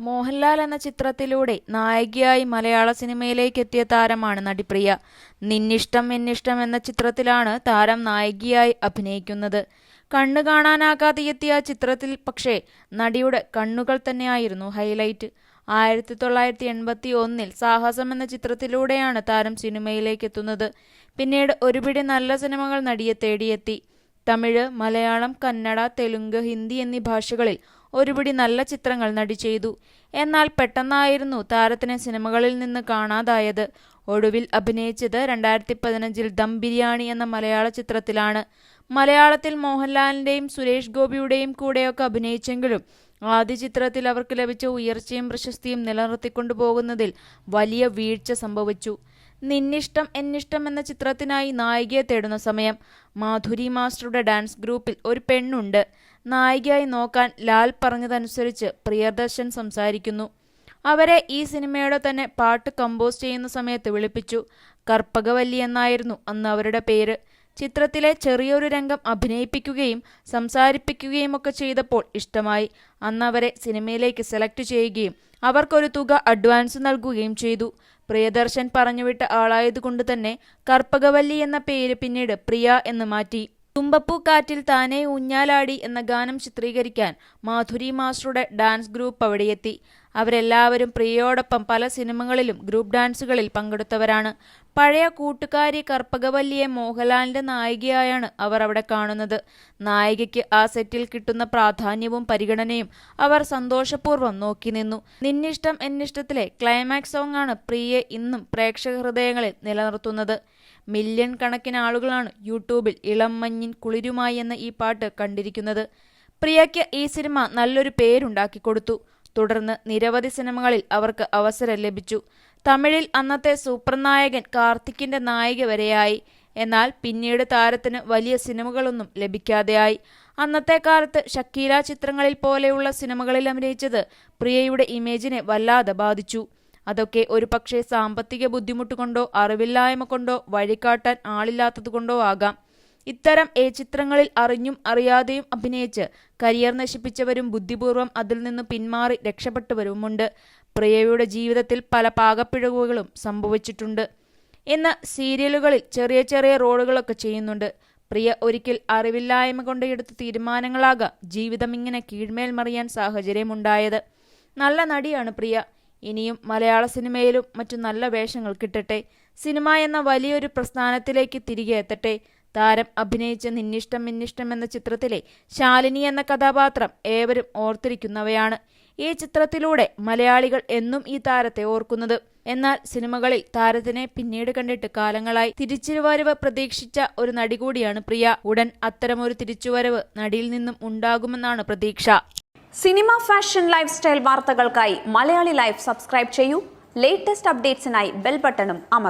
മോഹൻലാൽ എന്ന ചിത്രത്തിലൂടെ നായികയായി മലയാള സിനിമയിലേക്ക് എത്തിയ താരമാണ് നടി പ്രിയ. നിന്നിഷ്ടം എന്നിഷ്ടം എന്ന ചിത്രത്തിലാണ് താരം നായികയായി അഭിനയിക്കുന്നത്. കണ്ണു കാണാനാകാതെ എത്തിയ ചിത്രത്തിൽ പക്ഷേ നടിയുടെ കണ്ണുകൾ തന്നെയായിരുന്നു ഹൈലൈറ്റ്. ആയിരത്തി തൊള്ളായിരത്തി എൺപത്തി ഒന്നിൽ സാഹസം എന്ന ചിത്രത്തിലൂടെയാണ് താരം സിനിമയിലേക്ക് എത്തുന്നത് പിന്നീട് ഒരുപിടി നല്ല സിനിമകൾ നടിയെ തേടിയെത്തി. തമിഴ് മലയാളം കന്നഡ തെലുങ്ക് ഹിന്ദി എന്നീ ഭാഷകളിൽ ഒരുപിടി നല്ല ചിത്രങ്ങൾ നടി ചെയ്തു. എന്നാൽ പെട്ടെന്നായിരുന്നു താരത്തിനെ സിനിമകളിൽ നിന്ന് കാണാതായത്. ഒടുവിൽ അഭിനയിച്ചത് രണ്ടായിരത്തി പതിനഞ്ചിൽ ദം ബിരിയാണി എന്ന മലയാള ചിത്രത്തിലാണ്. മലയാളത്തിൽ മോഹൻലാലിന്റെയും സുരേഷ് ഗോപിയുടെയും കൂടെയൊക്കെ അഭിനയിച്ചെങ്കിലും ആദ്യ ചിത്രത്തിൽ അവർക്ക് ലഭിച്ച ഉയർച്ചയും പ്രശസ്തിയും നിലനിർത്തിക്കൊണ്ടു പോകുന്നതിൽ വലിയ വീഴ്ച സംഭവിച്ചു. നിന്നിഷ്ടം എന്നിഷ്ടം എന്ന ചിത്രത്തിനായി നായികയെ തേടുന്ന സമയം. മാധുരി മാസ്റ്ററുടെ ഡാൻസ് ഗ്രൂപ്പിൽ ഒരു പെണ്ണുണ്ട്. നായികയായി നോക്കാൻ ലാൽ പറഞ്ഞതനുസരിച്ച് പ്രിയദർശൻ സംസാരിക്കുന്നു. അവരെ ഈ സിനിമയുടെ തന്നെ പാട്ട് കമ്പോസ് ചെയ്യുന്ന സമയത്ത് വിളിപ്പിച്ചു. കർപ്പകവല്ലി എന്നായിരുന്നു അന്ന് അവരുടെ പേര്. ചിത്രത്തിലെ ചെറിയൊരു രംഗം അഭിനയിപ്പിക്കുകയും സംസാരിപ്പിക്കുകയും ഒക്കെ ചെയ്തപ്പോൾ ഇഷ്ടമായി. അന്ന് അവരെ സിനിമയിലേക്ക് സെലക്ട് ചെയ്യുകയും അവർക്കൊരു തുക അഡ്വാൻസ് നൽകുകയും ചെയ്തു. പ്രിയദർശൻ പറഞ്ഞുവിട്ട ആളായതുകൊണ്ട് തന്നെ കർപ്പകവല്ലി എന്ന പേര് പിന്നീട് പ്രിയ എന്ന് മാറ്റി. തുമ്പപ്പൂ കാറ്റിൽ താനെ ഊഞ്ഞാലാടി എന്ന ഗാനം ചിത്രീകരിക്കാൻ മാധുരി മാസ്റ്ററുടെ ഡാൻസ് ഗ്രൂപ്പ് അവിടെയെത്തി. അവരെല്ലാവരും പ്രിയയോടൊപ്പം പല സിനിമകളിലും ഗ്രൂപ്പ് ഡാൻസുകളിൽ പങ്കെടുത്തവരാണ്. പഴയ കൂട്ടുകാരി കർപ്പകവല്ലിയെ മോഹൻലാലിന്റെ നായികയായാണ് അവർ അവിടെ കാണുന്നത്. നായികയ്ക്ക് ആ സെറ്റിൽ കിട്ടുന്ന പ്രാധാന്യവും പരിഗണനയും അവർ സന്തോഷപൂർവം നോക്കി നിന്നു. നിന്നിഷ്ടം എന്നിഷ്ടത്തിലെ ക്ലൈമാക്സ് സോങ് ആണ് പ്രിയെ ഇന്നും പ്രേക്ഷക ഹൃദയങ്ങളിൽ നിലനിർത്തുന്നത്. മില്യൺ കണക്കിന് ആളുകളാണ് യൂട്യൂബിൽ ഇളം മഞ്ഞിൻ കുളിരുമായി എന്ന ഈ പാട്ട് കണ്ടിരിക്കുന്നത്. പ്രിയയ്ക്ക് ഈ സിനിമ നല്ലൊരു പേരുണ്ടാക്കി കൊടുത്തു. തുടർന്ന് നിരവധി സിനിമകളിൽ അവർക്ക് അവസരം ലഭിച്ചു. തമിഴിൽ അന്നത്തെ സൂപ്പർ നായകൻ കാർത്തിക്കിന്റെ നായിക വരെയായി. എന്നാൽ പിന്നീട് താരത്തിന് വലിയ സിനിമകളൊന്നും ലഭിക്കാതെയായി. അന്നത്തെ കാലത്ത് ഷക്കീല ചിത്രങ്ങളിൽ പോലെയുള്ള സിനിമകളിൽ അഭിനയിച്ചത് പ്രിയയുടെ ഇമേജിനെ വല്ലാതെ ബാധിച്ചു. അതൊക്കെ ഒരു പക്ഷേ സാമ്പത്തിക ബുദ്ധിമുട്ട് കൊണ്ടോ അറിവില്ലായ്മ കൊണ്ടോ വഴികാട്ടാൻ ആളില്ലാത്തതുകൊണ്ടോ ആകാം. ഇത്തരം ഏ ചിത്രങ്ങളിൽ അറിഞ്ഞും അറിയാതെയും അഭിനയിച്ച് കരിയർ നശിപ്പിച്ചവരും ബുദ്ധിപൂർവം അതിൽ നിന്ന് പിന്മാറി രക്ഷപ്പെട്ടവരുമുണ്ട്. പ്രിയയുടെ ജീവിതത്തിൽ പല പാകപ്പിഴവുകളും സംഭവിച്ചിട്ടുണ്ട്. ഇന്ന് സീരിയലുകളിൽ ചെറിയ ചെറിയ റോളുകളൊക്കെ ചെയ്യുന്നുണ്ട്. പ്രിയ ഒരിക്കൽ അറിവില്ലായ്മ കൊണ്ട് എടുത്ത തീരുമാനങ്ങളാകാം ജീവിതം ഇങ്ങനെ കീഴ്മേൽ മറിയാൻ സാഹചര്യമുണ്ടായത്. നല്ല നടിയാണ് പ്രിയ. ഇനിയും മലയാള സിനിമയിലും മറ്റു നല്ല വേഷങ്ങൾ കിട്ടട്ടെ. സിനിമ എന്ന വലിയൊരു പ്രസ്ഥാനത്തിലേക്ക് തിരികെ എത്തട്ടെ. താരം അഭിനയിച്ച നിന്നിഷ്ടം മിന്നിഷ്ടം എന്ന ചിത്രത്തിലെ ശാലിനി എന്ന കഥാപാത്രം ഏവരും ഓർത്തിരിക്കുന്നവയാണ്. ഈ ചിത്രത്തിലൂടെ മലയാളികൾ എന്നും ഈ താരത്തെ ഓർക്കുന്നത്. എന്നാൽ സിനിമകളിൽ താരത്തിനെ പിന്നീട് കണ്ടിട്ട് കാലങ്ങളായി തിരിച്ചുവരവ് പ്രതീക്ഷിച്ച ഒരു നടി കൂടിയാണ് പ്രിയ. ഉടൻ അത്തരമൊരു തിരിച്ചുവരവ് നടിയിൽ നിന്നും ഉണ്ടാകുമെന്നാണ് പ്രതീക്ഷ. സിനിമ ഫാഷൻ ലൈഫ് സ്റ്റൈൽ വാർത്തകൾക്കായി മലയാളി ലൈഫ് സബ്സ്ക്രൈബ് ചെയ്യൂ. ലേറ്റസ്റ്റ് അപ്ഡേറ്റ്സിനായി ബെൽ ബട്ടണും അമർ